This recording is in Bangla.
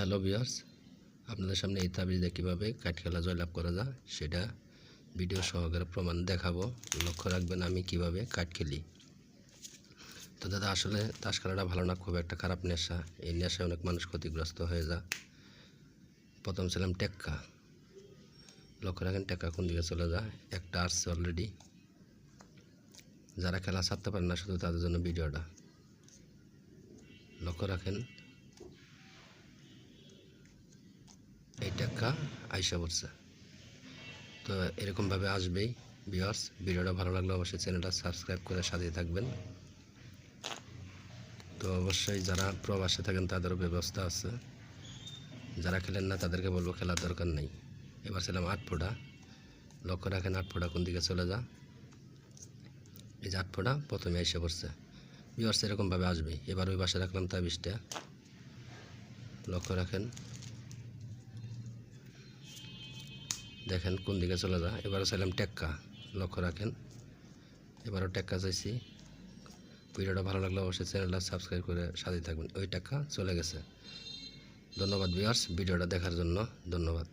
হ্যালো বিয়ার্স আপনাদের সামনে এই তাবিজে কীভাবে কাঠ খেলা জয়লাভ করা যায় সেটা ভিডিও সহকারে প্রমাণ দেখাবো। লক্ষ্য রাখবেন আমি কীভাবে কাঠ খেলি। তো দাদা, আসলে তাস খেলাটা ভালো না, খুব একটা খারাপ নেশা। এই নেশায় অনেক মানুষ ক্ষতিগ্রস্ত হয়ে যায়। প্রথম ছিলাম টেক্কা। লক্ষ্য রাখেন, টেক্কা কোন দিকে চলে যায়? একটা আসছে অলরেডি যারা খেলা ছাড়তে পারে না, শুধু তাদের জন্য ভিডিওটা। লক্ষ্য রাখেন এই টাকা আইসা পড়ছে। তো এরকমভাবে আসবেই ভিউয়ার্স ভিডিওটা ভালো লাগলে অবশ্যই চ্যানেলটা সাবস্ক্রাইব করে সাথে থাকবেন। তো অবশ্যই যারা প্রবাসে থাকেন, তাদেরও ব্যবস্থা আছে। যারা খেলেন না, তাদেরকে বলব খেলার দরকার নেই। এবার ছিলাম আট ফোঁটা লক্ষ্য রাখেন আট ফোঁটা কোন দিকে চলে যা এই যে আট ফোঁটা প্রথমে এসে পড়ছে। ভিউয়ার্স এরকমভাবে আসবে এবার ওই বাসে রাখলাম তাবিজটা। লক্ষ্য রাখেন। দেখেন কোন দিকে চলে যা এবারও চাইলাম টেক্কা, লক্ষ্য রাখেন। এবারও টেক্কা চাইছি। ভিডিওটা ভালো লাগলে অবশ্যই চ্যানেলটা সাবস্ক্রাইব করে সাথে থাকবেন। ওই টেক্কা চলে গেছে। ধন্যবাদ বিয়ার্স ভিডিওটা দেখার জন্য ধন্যবাদ।